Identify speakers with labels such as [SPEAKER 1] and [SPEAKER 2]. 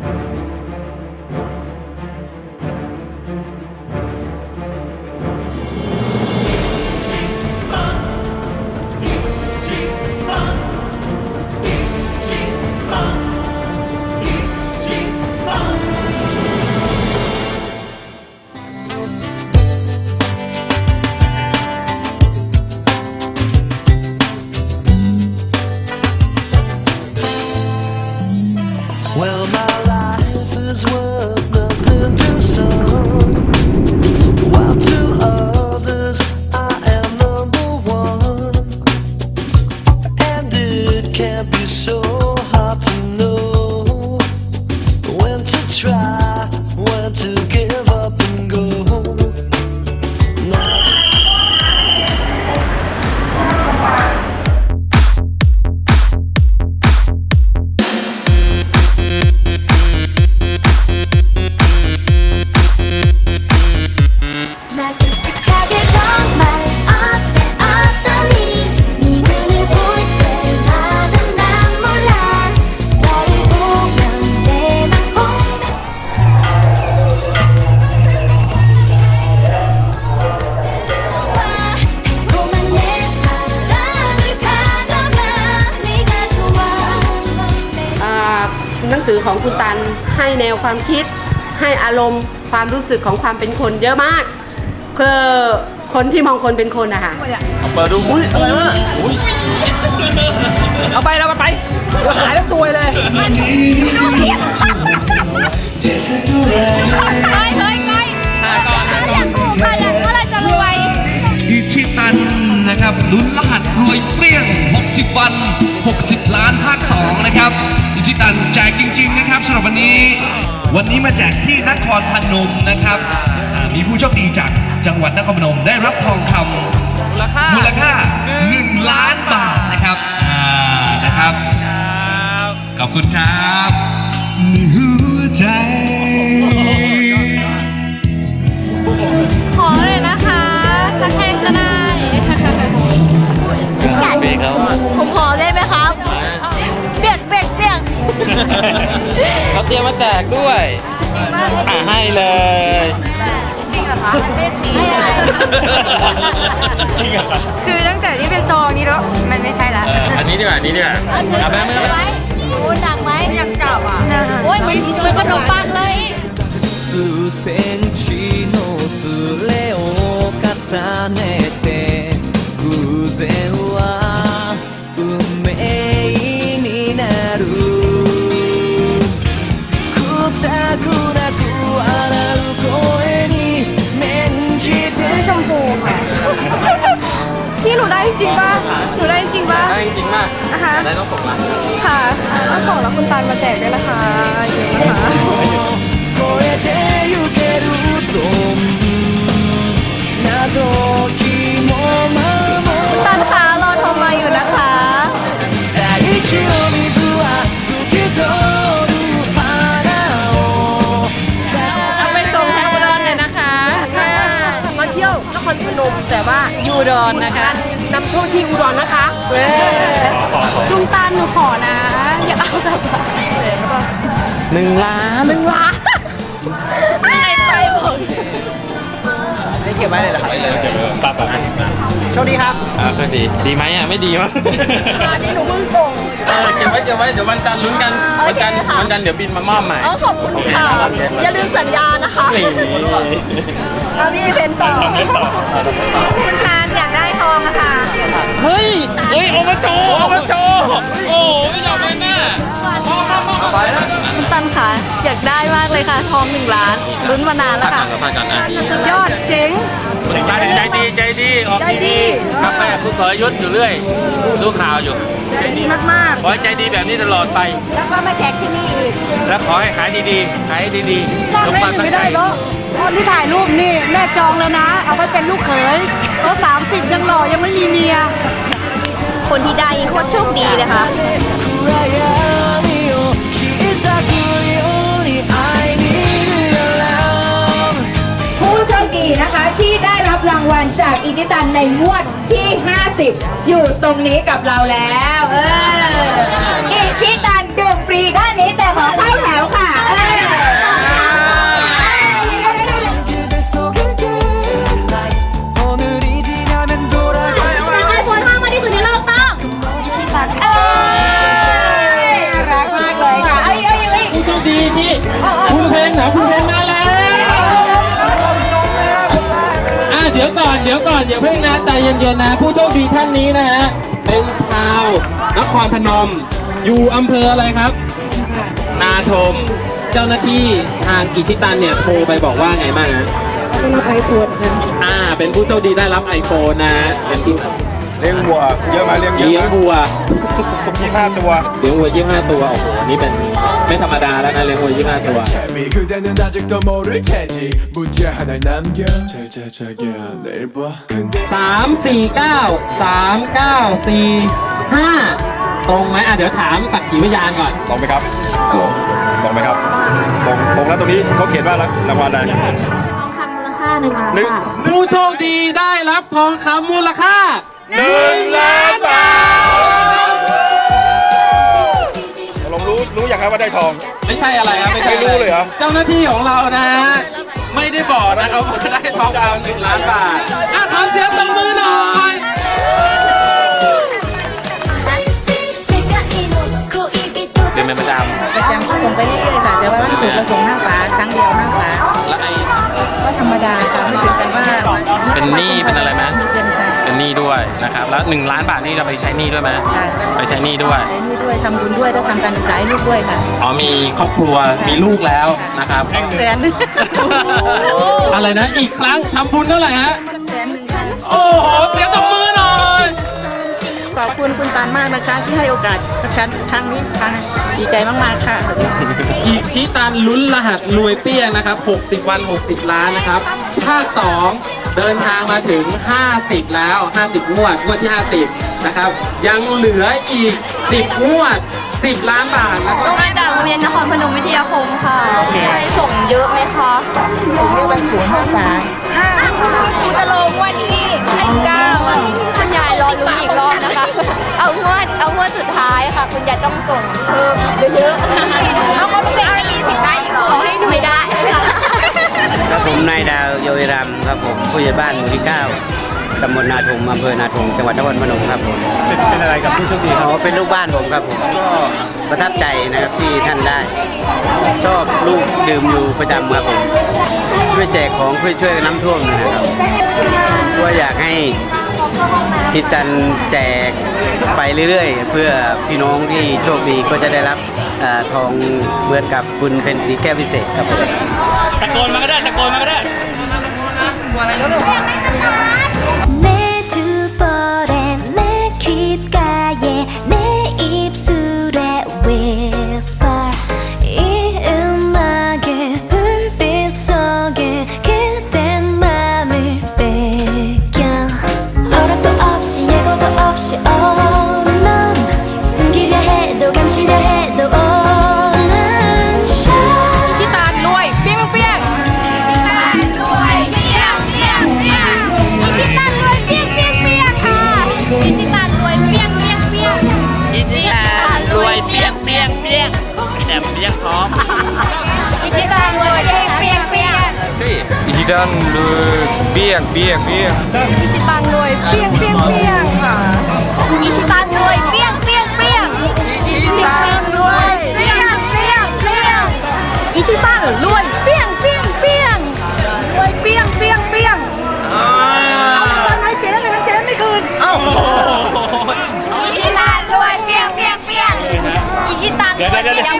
[SPEAKER 1] you ของคุณตันให้แนวความคิด ให้อารมณ์ความรู้สึกของความเป็นคนเยอะมาก คือคนที่มองคนเป็นคนอะค่ะ
[SPEAKER 2] เปิดดูอุ้ยอะไรวะอุ้ย
[SPEAKER 3] เอาไปแล้วไปเราขายแล้วซวยเลย
[SPEAKER 4] เฮ้ยเฮ้ยเฮ้ยอยากถูกค่ะอยากเมื่อไรจะรวย
[SPEAKER 5] อิชิตันนะครับลุ้นรหัสรวยเปรี้ยง 60 วัน 60 ล้านภาค 2 นะครับอิชิตันแจกจริง ๆ นะครับสำหรับวันนี้ วันนี้มาแจกที่นครพนมนะครับอ่ามีผู้โชคดีจากจังหวัดนครพนมได้รับทองคำ
[SPEAKER 3] มูลค่า
[SPEAKER 5] มูลค่า 1 ล้านบาทนะครับอ่านะครับขอบคุณครับ
[SPEAKER 4] เขา
[SPEAKER 2] เตรียมมาแจกด้วยอ่ะให้เลย
[SPEAKER 4] จริงเหรอคะไม่จริง
[SPEAKER 6] คือตั้งแต่ที่เป็นซองนี้แล้วมันไม่ใช่ละ
[SPEAKER 2] เอออันนี้ดีกว่าอันนี้ดีกว่าเอาไปมือไป
[SPEAKER 4] โอ้หนักไหมอยากจับอ่ะโอ้ยมันเหมือนขนมปังเลย
[SPEAKER 7] 数センチのズレを重ねて
[SPEAKER 6] ได้จริงป่ะหนูได้จริงป่ะ
[SPEAKER 2] ได้จริงมาก
[SPEAKER 6] นะคะ
[SPEAKER 2] ได้ต้องส่งมา
[SPEAKER 6] ค่ะต้องส่งแล้วคุณตาลมาแจกด้วยนะคะเยอะนะคะ
[SPEAKER 7] คุณ
[SPEAKER 6] ตาลคะรอทอ
[SPEAKER 1] มมาอยู่นะคะแต่ว่ายูดอนนะคะ ทษที่อุดรนะคะเว้ย
[SPEAKER 6] ลุงตันหนูขอนะ อย่าเอากลับบ้าน
[SPEAKER 2] หนึ่งล้าน
[SPEAKER 6] หนึ่งล้านไม่ไปหมด
[SPEAKER 3] ได้เก็บไว้เลยเหรอ
[SPEAKER 2] ไปเลยเก็บเลยปั๊บปั๊บ
[SPEAKER 3] โชคดีครับ
[SPEAKER 2] อ่าก็ดีดีไหมอะไม่ดีมั้ง
[SPEAKER 6] อันนี้หนูเพิ่งส่ง
[SPEAKER 2] เออเก็บไว้เก็บไว้เดี๋ยววันจันทร์ลุ้นกันวันจันทร์วันจันทร์เดี๋ยวบินมามอบใหม่
[SPEAKER 6] อ๋อขอบคุณค่ะอย่าลืมสัญญานะคะ
[SPEAKER 2] นี่
[SPEAKER 6] เอาพี่เพนต่อคุณตา
[SPEAKER 2] เฮ้ย เฮ้ยอบจอบจโอ้ไม่ยอมเลยแม่มองมองมองไปนะ
[SPEAKER 6] คุณตันค่ะ อยากได้มากเลยค่ะ ทองหนึ่งล้านลุ้นมานานแล้วค่ะ
[SPEAKER 2] ผ่านกันอะ
[SPEAKER 6] สุดยอดเจ๋ง
[SPEAKER 2] ใจดีใจดีออกทีวีครับแม่คุณสรยุทธ์อยู่เรื่อยดูข่าวอยู่
[SPEAKER 6] ใจดีมาก
[SPEAKER 2] ขอให้ใจดีแบบนี้ตลอดไป
[SPEAKER 6] ๆแล้วก็มาแจกที่นี่อีก
[SPEAKER 2] และขอให้ขายดีๆขายดีๆ
[SPEAKER 6] สร้าง
[SPEAKER 2] สม
[SPEAKER 6] ได้
[SPEAKER 2] ความ
[SPEAKER 6] หรือ
[SPEAKER 2] ตั้ง
[SPEAKER 6] ไม่
[SPEAKER 2] ใจ
[SPEAKER 6] ได้เนาะตอนที่ถ่ายรูปนี่แม่จองแล้วนะ เอาไว้เป็นลูกเขย ก็สามสิบยังหล่อยังไม่มีเมีย คนที่ได้โคตรโชคดีเลยค่ะ
[SPEAKER 8] ผู้โชคดีนะคะที่ได้รับรางวัลจากอิจิตันในงวดที่ 50 อยู่ตรงนี้กับเราแล้ว เออ
[SPEAKER 9] ดีที่คุณเพนเหรอคุณเพนมาแล้วอะเดี๋ยวก่อนเดี๋ยวก่อนเดี๋ยวเพิ่งนะใจเย็นๆนะ ผู้โชคดีท่านนี้นะฮะเป็นชาวนครพนม อยู่อำเภออะไรครับ นาทม เจ้าหน้าที่ทางอิชิตันเนี่ยโทรไปบอกว่าไงบ้างฮะได้รับไอโฟนอ่า เป็นผู้โชคดีได้รับไอโฟนนะฮะเป็นที่
[SPEAKER 10] เลี้ยงวัวเยอะไหมเลี้ยงเย
[SPEAKER 9] เลี้ย
[SPEAKER 10] อะ
[SPEAKER 9] ง
[SPEAKER 10] ไหม
[SPEAKER 9] วัว
[SPEAKER 10] ยี่ห้าตัว
[SPEAKER 9] เลี้ยงวัวยี่ห้าตัว โอ้โห นี่เป็นไม่ธรรมดาแล้วนะเลี้ยงวัวยี่ห้าตัว
[SPEAKER 7] 그대는 아직도 모를 테지 문제 하나를 남겨 잘 자 자기야 내일 봐 근데
[SPEAKER 9] สามสี่เก้าสามเก้าสี่ห้าตรงไหมอ่ะเดี๋ยวถามสักขีพยานก่อน
[SPEAKER 10] ตรงไหมครับฮัลโหลตรงไหมครับ ตรงตรงแล้วตรงนี้เขาเขียนว่ารางวัลอะไร
[SPEAKER 6] ทองคำมูลค่าหนึ่งล้าน
[SPEAKER 10] หนึ่ง
[SPEAKER 6] บาท
[SPEAKER 9] ผู้โชคดีได้รับทองคำมูลค่า
[SPEAKER 10] หนึ่งล้านบา า ครับว่าได้ทอง
[SPEAKER 9] ไม่ใช่อะไรครับไม่ใช่
[SPEAKER 10] ไม่รู้เลยเหรอ
[SPEAKER 9] เจ้าหน้าที่ของเรานะฮะไม่ได้บอกนะครับว่าได้ทองคำหนึ่งล้านบาทอะขอเสียงปรบมือหน่อย
[SPEAKER 2] เดินเป็นประจ
[SPEAKER 3] ประจำก็ส่งไปเรื่อยๆค่ะแต่ว่าวันศุกร์เราส่งห้าฝาครั้งเดียวห้าฝาำ
[SPEAKER 2] แล้วไอ้
[SPEAKER 3] ก็ธรรมดาค่ะไม่ถึงกันว่า
[SPEAKER 2] เป็นหนี้เป็นอะไรไหม
[SPEAKER 3] มีเป็นค่ะ
[SPEAKER 2] เป็นหนี้ด้วยนะครับ แล้วหนึ่งล้านบาทนี่เราไปใช้หนี้ด้วยไหม
[SPEAKER 3] ค่ะ
[SPEAKER 2] ไปใช้หนี้ด้วย
[SPEAKER 3] ใช้หนี่ด้วยทำบุญด้วยต้องทำการศึกษาให้ลูกด้วยค่ะ
[SPEAKER 2] อ๋อมีครอบครัวมีลูกแล้วนะครับ
[SPEAKER 3] แสนหนึ่ง
[SPEAKER 9] อะไรนะอีกครั้งทำบุญเท่าไหร่ฮะ
[SPEAKER 3] แสนหนึ่งค่ะ
[SPEAKER 9] โอ้โหเสียงตบมือหน่อย
[SPEAKER 3] ขอบคุณคุณตานมากนะคะ ที่ให้โอกาสฉันครั้งนี้ค่ะดีใจมากๆค่ะ
[SPEAKER 9] อีกชี้ตันลุ้นรหัสรวยเปี้ยนะครับ 60 วัน 60 ล้านนะครับภาค2 เดินทางมาถึง 50 แล้ว 50งวดงวดที่ 50 นะครับ ยังเหลืออีก 10งวด 10 ล้านบาทแล้วก็
[SPEAKER 6] มาจากโรงเรียนนครพนมวิทยาคมค่ะใครส่งเยอะไหมคะ
[SPEAKER 3] ส่งเรียกวันศูนย์ห้าฝา
[SPEAKER 6] ห้าครูจะลงวันที่เก้าคุณยายรอลุ้นอีกรอบนะคะ เอางวดเอางวดสุดท้ายค่ะ คุณยายต้องส่งเพิ่มเยอะๆเอาเขาเป็นอะไรสิได้หรอให้หนูไม่ได้ค่ะ
[SPEAKER 11] ครับผมนายดาวโยยรำครับผมผู้ใหญ่บ้านหมู่ที่9ตำบลนาทุมอำเภอนาทุมจังหวัดนครพนมครับผม
[SPEAKER 10] เป็นเป็นอะไรกับผู้โชคดี
[SPEAKER 11] เขาเป็นลูกบ้านผมครับผมก็ประทับใจนะครับที่ท่านได้ ชอบลูกดื่มอยู่ประจำครับผมช่วยแจกของช่วยช่วยน้ำท่วมนะครับก็อยากให้พิตันแจกไปเรื่อยๆ เพื่อพี่น้องที่โชคดีก็จะได้รับเออทองเหมือนกับคุณเป็นสีแก้วพิเศษครับผม
[SPEAKER 2] ตะโกนมาก็ได้ ตะโกนมาก็ได้
[SPEAKER 1] 내
[SPEAKER 3] นเลยเบี้ยง
[SPEAKER 6] เบี้ยงเบี้ยงอิชิตันรวยเปี้ยงเปี้ยงเปี้ยงอิชิตันรวยเปี้ยงเปี้ยงเปี้ยงอิชิตันรวยเปี้ยงเปี้ยงเปี้ยง
[SPEAKER 2] อิ
[SPEAKER 6] ชิตันรวยเปี้ยงเปี้ยงเปี้ยง
[SPEAKER 10] รวยเปี้ยงเปี้ยงเปี้ยง
[SPEAKER 6] เอาไปทำไรเจ๊ไปทำเจ๊ไม่คืนเอ้าอิชิตันรวยเปี้ยงเปี้ยงเปี้ยงอิชิตันรวยเปี้ยง